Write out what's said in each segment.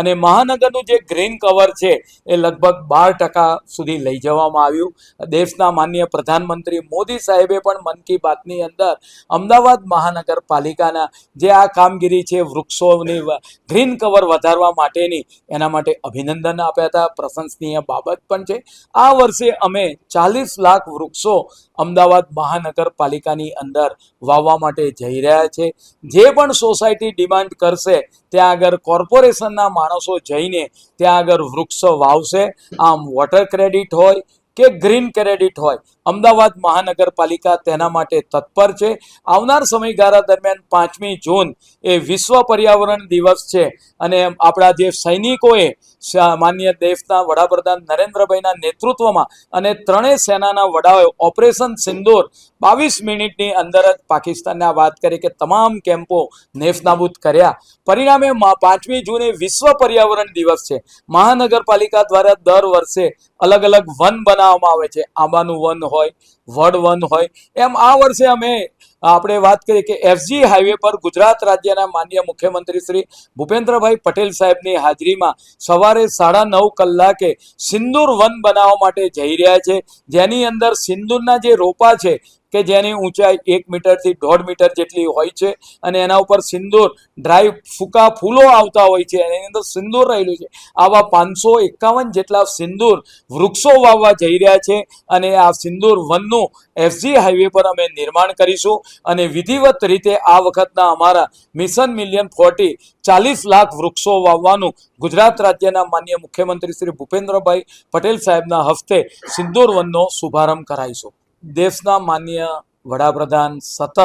અને મહાનગરનું જે green cover છે એ લગભગ બાર ટકા સુધી લઈ જવામાં આવ્યું. દેશના માનનીય પ્રધાનમંત્રી મોદી સાહેબે પણ મન કી બાતની અંદર અમદાવાદ મહાનગરપાલિકાના જે આ કામગીરી છે વૃક્ષોની ગ્રીન કવર વધારવા માટેની, એના માટે અભિનંદન આપ્યા હતા. પ્રશંસનીય બાબત પણ છે. આ વર્ષે અમે ચાલીસ લાખ વૃક્ષો અમદાવાદ મહાનગરપાલિકાની અંદર વાવવા માટે જઈ રહ્યા છે. જે પણ સોસાયટી ડિમાન્ડ કરશે, ત્યાં આગળ કોર્પોરેશનના માણસો જઈને ત્યાં આગળ વૃક્ષો વાવશે. આમ વોટર ક્રેડિટ હોય કે ગ્રીન ક્રેડિટ હોય. અમદાવાદ મહાનગરપાલિકા તેના માટે તત્પર છે. આવનાર સમયગાળા દરમિયાન પાંચમી જૂન એ વિશ્વ પર્યાવરણ દિવસ છે. અને આપણા જે સૈનિકોએ માન્ય દેશના વડાપ્રધાન નરેન્દ્રભાઈના નેતૃત્વમાં અને ત્રણેય સેનાના વડાઓએ ઓપરેશન સિંદૂર બાવીસ મિનિટની અંદર જ પાકિસ્તાનને આ વાત કરી કે તમામ કેમ્પો નેફનાબૂદ કર્યા. પરિણામે પાંચમી જૂને વિશ્વ પર્યાવરણ દિવસ છે. મહાનગરપાલિકા દ્વારા દર વર્ષે અલગ અલગ વન બનાવવામાં આવે છે. આંબાનું વન હોય, વડ વન હોય. એમ આ વર્ષે અમે આપણે વાત કરીએ કે એફજી હાઈવે પર ગુજરાત રાજ્યના માન્ય મુખ્યમંત્રી શ્રી ભૂપેન્દ્રભાઈ પટેલ સાહેબની હાજરીમાં સવારે સાડા નવ કલાકે સિંદૂર વન બનાવવા માટે જઈ રહ્યા છે. જેની અંદર સિંદૂરના જે રોપા છે કે જેની ઊંચાઈ એક મીટરથી દોઢ મીટર જેટલી હોય છે અને એના ઉપર સિંદૂર ડ્રાય ફૂકા ફૂલો આવતા હોય છે એની અંદર સિંદૂર રહેલું છે. આવા પાંચસો એકાવન જેટલા સિંદૂર વૃક્ષો વાવવા જઈ રહ્યા છે અને આ સિંદૂર વનનું એફજી હાઈવે પર અમે નિર્માણ કરીશું. અને વિધિવત રીતે આ વખતના અમારા મિશન મિલિયન ફોર્ટી ચાલીસ લાખ વૃક્ષો વાવવાનું ગુજરાત રાજ્યના માન્ય મુખ્યમંત્રી શ્રી ભૂપેન્દ્રભાઈ પટેલ સાહેબના હસ્તે સિંદૂર શુભારંભ કરાવીશું. દેશના માન્ય વડાપ્રધાન સતત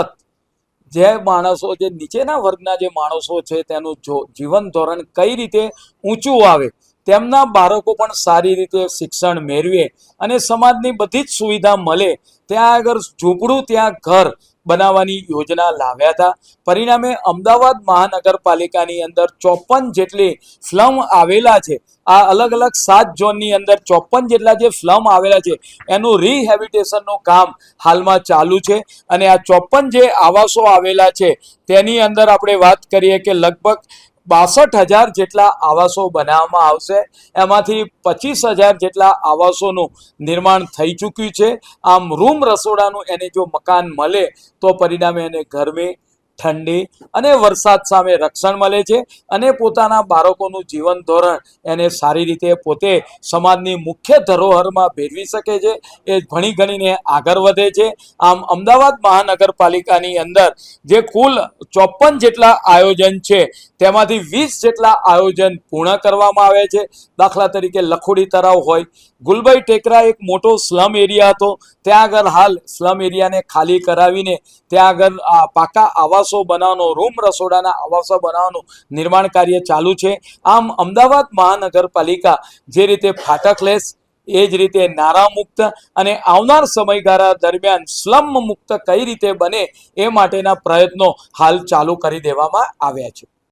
જે માણસો જે નીચેના વર્ગના જે માણસો છે તેનું જો જીવન ધોરણ કઈ રીતે ઊંચું આવે, તેમના બાળકો પણ સારી રીતે શિક્ષણ મેળવે અને સમાજની બધી જ સુવિધા મળે, ત્યાં આગળ ઝૂંપડું, ત્યાં ઘર બનાવવાની યોજના લાવ્યા હતા. પરિણામે અમદાવાદ મહાનગરપાલિકાની અંદર ચોપન જેટલી સ્લમ આવેલા છે. આ અલગ અલગ સાત ઝોનની અંદર ચોપન જેટલા જે સ્લમ આવેલા છે, એનું રિહેબિટેશનનું કામ હાલમાં ચાલુ છે. અને આ ચોપન જે આવાસો આવેલા છે, તેની અંદર આપણે વાત કરીએ કે લગભગ બાસઠ હજાર જેટલા આવાસો બનાવવામાં આવશે. એમાંથી પચીસ હજાર જેટલા આવાસોનું નિર્માણ થઈ ચૂક્યું છે. આમ રૂમ રસોડાનું એને જો મકાન મળે તો પરિણામે એને ગરમી ઠંડી અને વરસાદ સામે રક્ષણ મળે છે અને પોતાના બાળકોનું જીવન ધોરણ એને સારી રીતે પોતે સમાજની મુખ્ય ધરોહરમાં ભેળવી શકે છે. એ ભણી ગણીને આગળ વધે છે. આમ અમદાવાદ મહાનગરપાલિકાની અંદર જે કુલ ચોપન જેટલા આયોજન છે, તેમાંથી વીસ જેટલા આયોજન પૂર્ણ કરવામાં આવે છે. દાખલા તરીકે લખોડી તળાવ હોય, ગુલબાઈ ટેકરા એક મોટો સ્લમ એરિયા હતો. ત્યાં આગળ હાલ સ્લમ એરિયાને ખાલી કરાવીને ત્યાં આગળ પાકા આવાસો બનાવવાનો, રૂમ રસોડાના આવાસો બનાવવાનું નિર્માણ કાર્ય ચાલુ છે. આમ અમદાવાદ મહાનગરપાલિકા જે રીતે ફાટક લેસ એ જ રીતે નારા મુક્ત અને આવનાર સમયગાળા દરમિયાન સ્લમ મુક્ત કઈ રીતે બને એ માટેના પ્રયત્નો હાલ ચાલુ કરી દેવામાં આવ્યા છે.